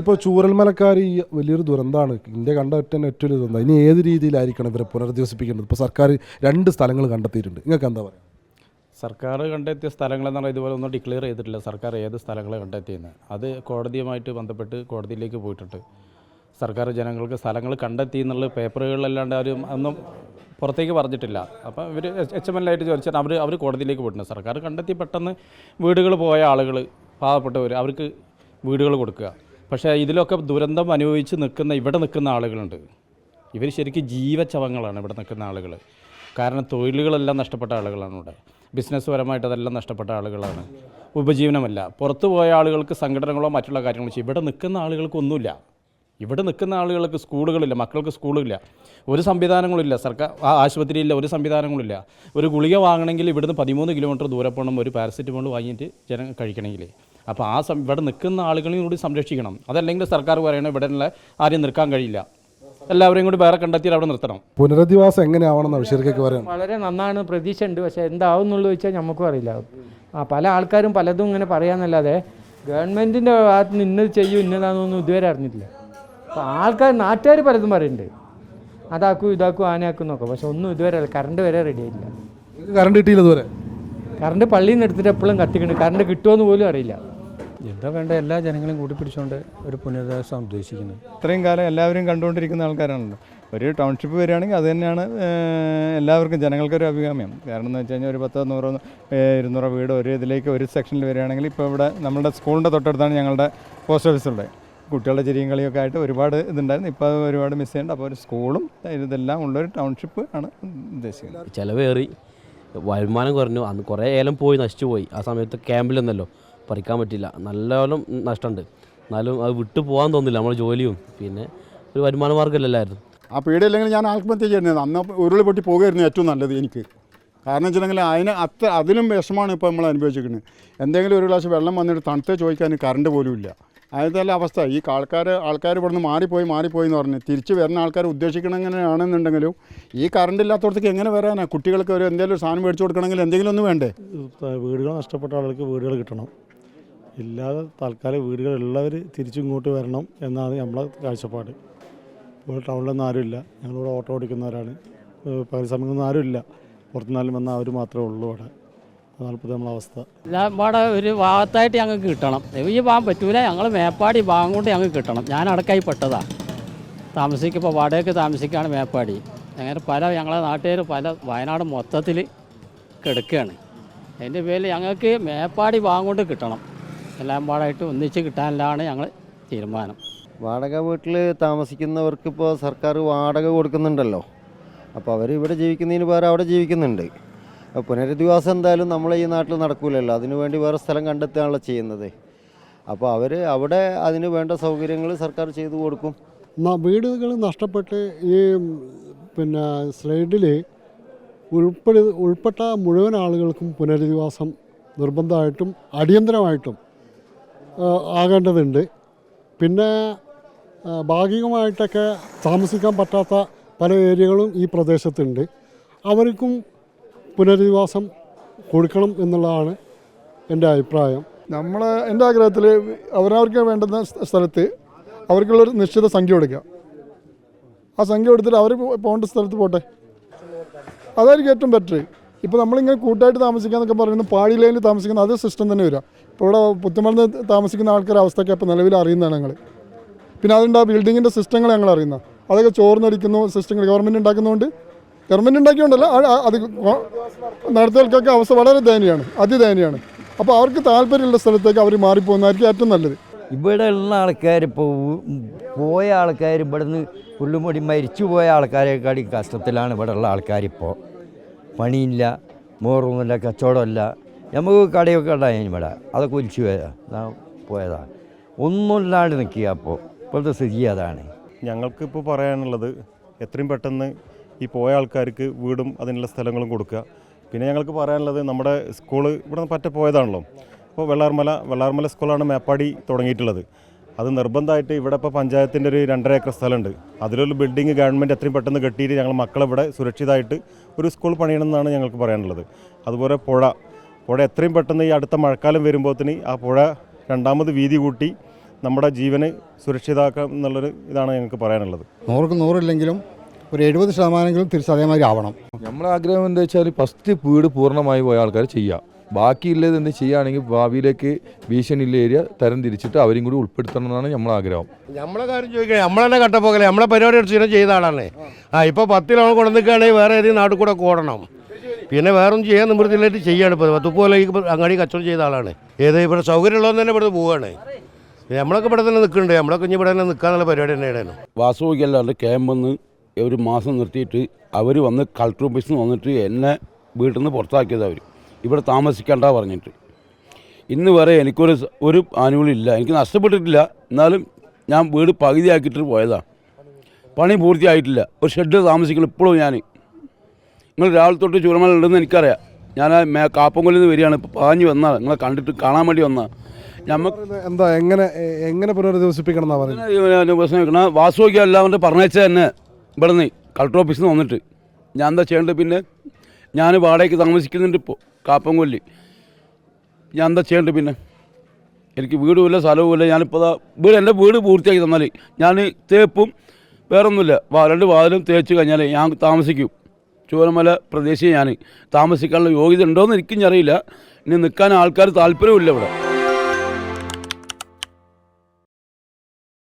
ഇപ്പോൾ ചൂരൽമലക്കാർ ഈ വലിയൊരു ദുരന്തമാണ് ഇന്ത്യ കണ്ട ഏറ്റവും ദുരന്തം ഇനി ഏത് രീതിയിലായിരിക്കണം ഇവരെ പുനരധിവസിപ്പിക്കേണ്ടത് ഇപ്പോൾ സർക്കാർ രണ്ട് സ്ഥലങ്ങൾ കണ്ടെത്തിയിട്ടുണ്ട്. നിങ്ങൾക്ക് എന്താ പറയുക സർക്കാർ കണ്ടെത്തിയ സ്ഥലങ്ങളെന്ന് പറഞ്ഞാൽ ഇതുപോലെ ഒന്നും ഡിക്ലെയർ ചെയ്തിട്ടില്ല. സർക്കാർ ഏത് സ്ഥലങ്ങൾ കണ്ടെത്തിയെന്ന്. അത് കോടതിയുമായിട്ട് ബന്ധപ്പെട്ട് കോടതിയിലേക്ക് പോയിട്ടുണ്ട്. സർക്കാർ ജനങ്ങൾക്ക് സ്ഥലങ്ങൾ കണ്ടെത്തി എന്നുള്ള പേപ്പറുകളിലല്ലാണ്ട് അവരും ഒന്നും പുറത്തേക്ക് പറഞ്ഞിട്ടില്ല. അപ്പം ഇവർ എച്ച് എം എൽ ആയിട്ട് ചോദിച്ചാൽ അവർ അവർ കോടതിയിലേക്ക് പോയിട്ടുണ്ട്. സർക്കാർ കണ്ടെത്തി പെട്ടെന്ന് വീടുകൾ പോയ ആളുകൾ പാവപ്പെട്ടവർ അവർക്ക് വീടുകൾ കൊടുക്കുക. പക്ഷേ ഇതിലൊക്കെ ദുരന്തം അനുഭവിച്ച് നിൽക്കുന്ന ഇവിടെ നിൽക്കുന്ന ആളുകളുണ്ട്. ഇവർ ശരിക്കും ജീവചവങ്ങളാണ് ഇവിടെ നിൽക്കുന്ന ആളുകൾ കാരണം തൊഴിലുകളെല്ലാം നഷ്ടപ്പെട്ട ആളുകളാണ് ഇവിടെ. ബിസിനസ് പരമായിട്ട് അതെല്ലാം നഷ്ടപ്പെട്ട ആളുകളാണ്. ഉപജീവനമല്ല. പുറത്തു പോയ ആളുകൾക്ക് സംഘടനകളോ മറ്റുള്ള കാര്യങ്ങളോ ചെയ്യും. ഇവിടെ നിൽക്കുന്ന ആളുകൾക്കൊന്നുമില്ല ഇവിടെ നിൽക്കുന്ന ആളുകൾക്ക് സ്കൂളുകളില്ല മക്കൾക്ക് സ്കൂളില്ല ഒരു സംവിധാനങ്ങളില്ല സർക്കാർ ആശുപത്രിയില്ല ഒരു സംവിധാനങ്ങളില്ല ഒരു ഗുളിക വാങ്ങണമെങ്കിൽ ഇവിടുന്ന് പതിമൂന്ന് കിലോമീറ്റർ ദൂരെ പോകണം. ഒരു പാരസെറ്റമോൾ വാങ്ങിയിട്ട് ജനം കഴിക്കണമെങ്കിൽ. അപ്പോൾ ആ സം ഇവിടെ നിൽക്കുന്ന ആളുകളെയും കൂടി സംരക്ഷിക്കണം. അതല്ലെങ്കിൽ സർക്കാർ പറയണം ഇവിടെ ആരെയും നിൽക്കാൻ കഴിയില്ല. എല്ലാവരെയും കൂടി വേറെ കണ്ടെത്തി അവിടെ നിർത്തണം. പുനരധിവാസം എങ്ങനെയാവണം പറയാം വളരെ നന്നാണ് പ്രതീക്ഷ ഉണ്ട് പക്ഷേ എന്താവും എന്നുള്ളത് ചോദിച്ചാൽ നമുക്കും അറിയില്ല. ആ പല ആൾക്കാരും പലതും ഇങ്ങനെ പറയാന്നല്ലാതെ ഗവൺമെന്റിന്റെ ഭാഗത്ത് നിന്ന് ഇന്നത് ചെയ്യും ഇന്നതാണെന്നൊന്നും ഇതുവരെ അറിഞ്ഞിട്ടില്ല. അപ്പോൾ ആൾക്കാർ നാട്ടുകാർ പലതും പറയുന്നുണ്ട്. അതാക്കും ഇതാക്കും ആനയാക്കും എന്നൊക്കെ. പക്ഷെ ഒന്നും ഇതുവരെ കറണ്ട് വരെ റെഡി ആയില്ല കറണ്ട് കിട്ടിയില്ല ഇതുവരെ? കറണ്ട് പള്ളിയിൽ നിന്ന് എടുത്തിട്ട് എപ്പോഴും കത്തിക്കുന്നുണ്ട്. കറണ്ട് കിട്ടുമോയെന്ന് പോലും അറിയില്ല. എന്താ വേണ്ട? എല്ലാ ജനങ്ങളെയും പിടിച്ചുകൊണ്ട് ഒരു പുനരധിവാസം ഉദ്ദേശിക്കുന്നത് ഇത്രയും കാലം എല്ലാവരും കണ്ടുകൊണ്ടിരിക്കുന്ന ആൾക്കാരാണല്ലോ. ഒരു ടൗൺഷിപ്പ് വരികയാണെങ്കിൽ അത് തന്നെയാണ് എല്ലാവർക്കും ജനങ്ങൾക്കൊരു അഭികാമ്യം. കാരണം എന്ന് വെച്ച് കഴിഞ്ഞാൽ ഒരു പത്തോ നൂറോ ഇരുന്നൂറോ വീട് ഒരു ഇതിലേക്ക് ഒരു സെക്ഷനിൽ വരികയാണെങ്കിൽ ഇപ്പോൾ ഇവിടെ നമ്മുടെ സ്കൂളിന്റെ തൊട്ടടുത്താണ് ഞങ്ങളുടെ പോസ്റ്റ് ഓഫീസുള്ളത്. കുട്ടികളുടെ ചിരിയും കളിയൊക്കെ ആയിട്ട് ഒരുപാട് ഇതുണ്ടായിരുന്നു. ഇപ്പോൾ അത് ഒരുപാട് മിസ് ചെയ്യുന്നുണ്ട്. അപ്പോൾ ഒരു സ്കൂളും ഇതെല്ലാം ഉള്ളൊരു ടൗൺഷിപ്പ് ആണ് ഉദ്ദേശിക്കുന്നത്. ചിലവേറി. വരുമാനം കുറഞ്ഞു. അന്ന് കുറേ ഏലം പോയി നശിച്ചു പോയി. ആ സമയത്ത് ക്യാമ്പിൽ നിന്നല്ലോ. പറിക്കാൻ പറ്റില്ല. നല്ലോണം നഷ്ടമുണ്ട്. എന്നാലും അത് വിട്ടു പോകാൻ തോന്നില്ല നമ്മുടെ ജോലിയും. പിന്നെ ഒരു വരുമാന മാർഗമല്ലായിരുന്നു ആ പേടിയില്ലെങ്കിൽ ഞാൻ ആത്മഹത്യ ചെയ്യുന്നത് അന്ന് ഉരുളി പൊട്ടി പോകുമായിരുന്നു ഏറ്റവും നല്ലത് എനിക്ക്. കാരണം വെച്ചിട്ടുണ്ടെങ്കിൽ അതിന് അത്ര അതിലും വിഷമാണ് ഇപ്പോൾ നമ്മൾ അനുഭവിച്ചിരിക്കുന്നത്. എന്തെങ്കിലും ഒരു ഗ്ലാസ് വെള്ളം വന്നിട്ട് തണുത്ത് ചോദിക്കാൻ കറണ്ട് പോലും ഇല്ല. അതല്ല അവസ്ഥ. ഈ ആൾക്കാർ ആൾക്കാർ ഇവിടുന്ന് മാറിപ്പോയി മാറിപ്പോയി എന്ന് പറഞ്ഞ് തിരിച്ച് വരുന്ന ആൾക്കാർ ഉദ്ദേശിക്കണമെങ്ങനെയാണെന്നുണ്ടെങ്കിലും ഈ കറണ്ട് ഇല്ലാത്തടത്തേക്ക് എങ്ങനെ വരാനാണ് കുട്ടികൾക്ക് ഒരു എന്തെങ്കിലും ഒരു സാധനം മേടിച്ചു കൊടുക്കണമെങ്കിൽ എന്തെങ്കിലും ഒന്ന് വേണ്ടേ? വീടുകൾ നഷ്ടപ്പെട്ട ആളുകൾക്ക് വീടുകൾ കിട്ടണം. ഇല്ലാതെ തൽക്കാലം വീടുകളുള്ളവർ തിരിച്ചിങ്ങോട്ട് വരണം എന്നാണ് നമ്മളെ കാഴ്ചപ്പാട്. ഇപ്പോൾ ടൗണിലൊന്നും ആരുമില്ല. ഞങ്ങളിവിടെ ഓട്ടോ ഓടിക്കുന്നവരാണ്. പകൽ സമയത്തൊന്നും ആരുമില്ല. പുറത്തുനിന്നാലും വന്ന അവർ മാത്രമേ ഉള്ളൂ അവിടെ. അതാണ് ഇപ്പോൾ നമ്മളെ അവസ്ഥ. എല്ലാം ഇവിടെ ഒരു ഭാഗത്തായിട്ട് ഞങ്ങൾക്ക് കിട്ടണം. ഈ ഭാഗം പറ്റൂല. ഞങ്ങൾ മേപ്പാടി ഭാഗം കൊണ്ട് ഞങ്ങൾക്ക് കിട്ടണം. ഞാൻ അടക്കായി പെട്ടതാ. താമസിക്കുമ്പോൾ വാടകയ്ക്ക് താമസിക്കുകയാണ് മേപ്പാടി. അങ്ങനെ പല ഞങ്ങളെ നാട്ടുകാർ പല വയനാട് മൊത്തത്തിൽ കിടക്കുകയാണ് അതിന്റെ പേരിൽ ഞങ്ങൾക്ക് മേപ്പാടി ഭാഗം കൊണ്ട് കിട്ടണം. എല്ലാം പാടായിട്ട് ഒന്നിച്ച് കിട്ടാനില്ലാണ് ഞങ്ങൾ തീരുമാനം. വാടക വീട്ടിൽ താമസിക്കുന്നവർക്ക് ഇപ്പോൾ സർക്കാർ വാടക കൊടുക്കുന്നുണ്ടല്ലോ. അപ്പോൾ അവർ ഇവിടെ ജീവിക്കുന്നതിന് പകരം അവിടെ ജീവിക്കുന്നുണ്ട്. അപ്പോൾ പുനരധിവാസം എന്തായാലും നമ്മൾ ഈ നാട്ടിൽ നടക്കൂലല്ലോ. അതിനു വേണ്ടി വേറെ സ്ഥലം കണ്ടെത്താനുള്ള ചെയ്യുന്നത്. അപ്പോൾ അവർ അവിടെ അതിന് വേണ്ട സൗകര്യങ്ങൾ സർക്കാർ ചെയ്തു കൊടുക്കും. വീടുകൾ നഷ്ടപ്പെട്ട് ഈ പിന്നെ സ്ലൈഡിൽ ഉൾപ്പെടു ഉൾപ്പെട്ട മുഴുവൻ ആളുകൾക്കും പുനരധിവാസം നിർബന്ധമായിട്ടും അടിയന്തരമായിട്ടും ആകേണ്ടതുണ്ട്. പിന്നെ ഭാഗികമായിട്ടൊക്കെ താമസിക്കാൻ പറ്റാത്ത പല ഏരിയകളും ഈ പ്രദേശത്തുണ്ട്. അവർക്കും പുനരധിവാസം കൊടുക്കണം എന്നുള്ളതാണ് എന്റെ അഭിപ്രായം. നമ്മൾ എന്റെ ആഗ്രഹത്തിൽ അവരവർക്ക് വേണ്ടുന്ന സ്ഥ- സ്ഥലത്ത് അവർക്കുള്ളൊരു നിശ്ചിത സംഖ്യ കൊടുക്കുക ആ സംഖ്യ കൊടുത്തിട്ട് അവർ പോകേണ്ട സ്ഥലത്ത് പോട്ടെ? അതായിരിക്കും ഏറ്റവും ബെറ്റർ ഇപ്പോൾ നമ്മളിങ്ങനെ കൂട്ടായിട്ട് താമസിക്കാന്നൊക്കെ പറയുന്നത് പാടിയിലയിൽ താമസിക്കുന്ന അതേ സിസ്റ്റം തന്നെ വരിക. ഇപ്പോൾ ഇവിടെ പുത്തുമലിന് താമസിക്കുന്ന ആൾക്കാരുടെ അവസ്ഥയൊക്കെ ഇപ്പോൾ നിലവിൽ അറിയുന്നതാണ് ഞങ്ങൾ പിന്നെ അതുകൊണ്ട് ആ ബിൽഡിങ്ങിന്റെ സിസ്റ്റങ്ങൾ ഞങ്ങൾ അറിയുന്ന. അതൊക്കെ ചോർന്നടിക്കുന്നു സിസ്റ്റങ്ങൾ ഗവൺമെന്റ് ഉണ്ടാക്കുന്നതുകൊണ്ട് ഗവൺമെന്റ് ആ- അത് നടത്തുകൾക്കൊക്കെ അവസ്ഥ വളരെ ദയനീയമാണ് അതിദയനീയമാണ്. അപ്പോൾ അവർക്ക് താല്പര്യമുള്ള സ്ഥലത്തേക്ക് അവർ മാറിപ്പോകുന്നതായിരിക്കും ഏറ്റവും നല്ലത്. ഇവിടെ ഉള്ള ആൾക്കാർ ഇപ്പോൾ പോയ ആൾക്കാർ ഇവിടെ നിന്ന് പുല്ലുമുടി മരിച്ചു പോയ ആൾക്കാരെക്കാളും കഷ്ടത്തിലാണ് ഇവിടെ ഉള്ള ആൾക്കാരിപ്പോൾ പണിയില്ല മോറൊന്നുമില്ല കച്ചവടമില്ല. നമുക്ക് കടയൊക്കെ ഉണ്ടായിരുന്നു ഇവിടെ. അതൊക്കെ ഒലിച്ചു പോയതാ. ഞാൻ പോയതാ. ഒന്നുമില്ലാണ്ട് നിൽക്കുക അപ്പോൾ. ഇപ്പോഴത്തെ സ്ഥിതി അതാണ്. ഞങ്ങൾക്കിപ്പോൾ പറയാനുള്ളത് എത്രയും പെട്ടെന്ന് ഈ പോയ ആൾക്കാർക്ക് വീടും അതിനുള്ള സ്ഥലങ്ങളും കൊടുക്കുക. പിന്നെ ഞങ്ങൾക്ക് പറയാനുള്ളത് നമ്മുടെ സ്കൂൾ ഇവിടെ പറ്റ പോയതാണല്ലോ. അപ്പോൾ വെള്ളാർമല വെള്ളാർമല സ്കൂളാണ് മേപ്പാടി തുടങ്ങിയിട്ടുള്ളത്. അത് നിർബന്ധമായിട്ട് ഇവിടെ ഇപ്പോൾ പഞ്ചായത്തിന്റെ ഒരു രണ്ടര ഏക്കർ സ്ഥലമുണ്ട്. അതിലൊരു ബിൽഡിംഗ് ഗവൺമെന്റ് എത്രയും പെട്ടെന്ന് കെട്ടിയിട്ട് ഞങ്ങൾ മക്കളിവിടെ സുരക്ഷിതമായിട്ട് ഒരു സ്കൂൾ പണിയണമെന്നാണ് ഞങ്ങൾക്ക് പറയാനുള്ളത്. അതുപോലെ പുഴ പുഴ എത്രയും പെട്ടെന്ന് ഈ അടുത്ത മഴക്കാലം വരുമ്പോഴത്തേന് ആ പുഴ രണ്ടാമത് വീതി കൂട്ടി നമ്മുടെ ജീവന് സുരക്ഷിതാക്കാം എന്നുള്ളൊരു ഇതാണ് ഞങ്ങൾക്ക് പറയാനുള്ളത്. നൂറുക്ക് നൂറില്ലെങ്കിലും ഒരു എഴുപത് ശതമാനമെങ്കിലും തിരിച്ച് അതേമാതിരി ആവണം. നമ്മളെ ആഗ്രഹം എന്താ വെച്ചാൽ ഫസ്റ്റ് വീട് പൂർണമായി പോയ ആൾക്കാർ ചെയ്യുക ബാക്കിയുള്ളത് എന്ത് ചെയ്യുകയാണെങ്കിൽ ഭാവിയിലേക്ക് ഭീഷണിയുള്ള ഏരിയ തരം തിരിച്ചിട്ട് അവരും കൂടി ഉൾപ്പെടുത്തണം എന്നാണ് നമ്മളെ ആഗ്രഹം. നമ്മളെ കാര്യം ചോദിക്കുക നമ്മളെന്നെ കട്ടപ്പോകലെ നമ്മളെ പരിപാടി സ്ഥിരം ചെയ്ത ആളാണ് ആ ഇപ്പോൾ പത്തിലാണ് കൊണ്ടു നിൽക്കുകയാണെങ്കിൽ വേറെ ഏതെങ്കിലും നാട്ടിൽ കൂടെ ഓടണം പിന്നെ വേറൊന്നും ചെയ്യാൻ നിവൃത്തിയിലായിട്ട് ചെയ്യാണ് ഇപ്പോൾ പത്തുപോലെ ഈ അങ്ങാടി കച്ചവടം ചെയ്ത ആളാണ്. ഏത് ഇവിടെ സൗകര്യമുള്ളതെന്ന് തന്നെ ഇവിടെ പോവുകയാണ് നമ്മളൊക്കെ ഇവിടെ തന്നെ നിൽക്കുന്നുണ്ട്. നമ്മളൊക്കെ ഇനി ഇവിടെ തന്നെ നിൽക്കാന്നുള്ള പരിപാടി തന്നെയാണ് ക്യാമ്പ് വന്ന് ഒരു മാസം നിർത്തിയിട്ട് അവർ വന്ന് കളക്ടർ ഓഫീസിൽ നിന്ന് വന്നിട്ട് എന്നെ വീട്ടിൽ നിന്ന് പുറത്താക്കിയത് അവർ ഇവിടെ താമസിക്കണ്ട പറഞ്ഞിട്ട്. ഇന്ന് വരെ എനിക്കൊരു ഒരു ആനുകൂല്യം ഇല്ല എനിക്ക് നഷ്ടപ്പെട്ടിട്ടില്ല. എന്നാലും ഞാൻ വീട് പകുതിയാക്കിയിട്ട് പോയതാണ് പണി പൂർത്തിയായിട്ടില്ല. ഒരു ഷെഡ് താമസിക്കണം ഇപ്പോഴും ഞാൻ. നിങ്ങൾ രാവിലെ തൊട്ട് ചൂരമല ഉണ്ടെന്ന് എനിക്കറിയാം. ഞാൻ മേ കാപ്പംകൊല്ലിൽ നിന്ന് വരികയാണ്. ഇപ്പോൾ പാഞ്ഞ് വന്നാൽ നിങ്ങളെ കണ്ടിട്ട് കാണാൻ വേണ്ടി വന്നാൽ ഞമ്മക്ക് എന്താ എങ്ങനെ എങ്ങനെ പുനരധിവസിപ്പിക്കണം എന്നാ വാസുവയ്ക്ക് എല്ലാവരും പറഞ്ഞേച്ച തന്നെ ഇവിടെ നിന്ന് കളക്ടർ ഓഫീസിൽ നിന്ന് വന്നിട്ട്. ഞാൻ എന്താ ചെയ്യേണ്ടത് പിന്നെ? ഞാൻ വാടകയ്ക്ക് താമസിക്കുന്നുണ്ട് ഇപ്പോൾ കാപ്പംകൊല്ലി. ഞാൻ എന്താ ചെയ്യേണ്ടത് പിന്നെ? എനിക്ക് വീടുമില്ല സ്ഥലവുമില്ല. ഞാനിപ്പോൾ വീട് എന്റെ വീട് പൂർത്തിയാക്കി തന്നാൽ ഞാൻ തേപ്പും വേറൊന്നുമില്ല. രണ്ട് വാതിലും തേച്ച് കഴിഞ്ഞാൽ ഞാൻ താമസിക്കും. ചൂരമല പ്രദേശം ഞാൻ താമസിക്കാനുള്ള യോഗ്യത ഉണ്ടോയെന്ന് എനിക്കും അറിയില്ല. ഇനി നിൽക്കാൻ ആൾക്കാർ താല്പര്യമില്ല ഇവിടെ.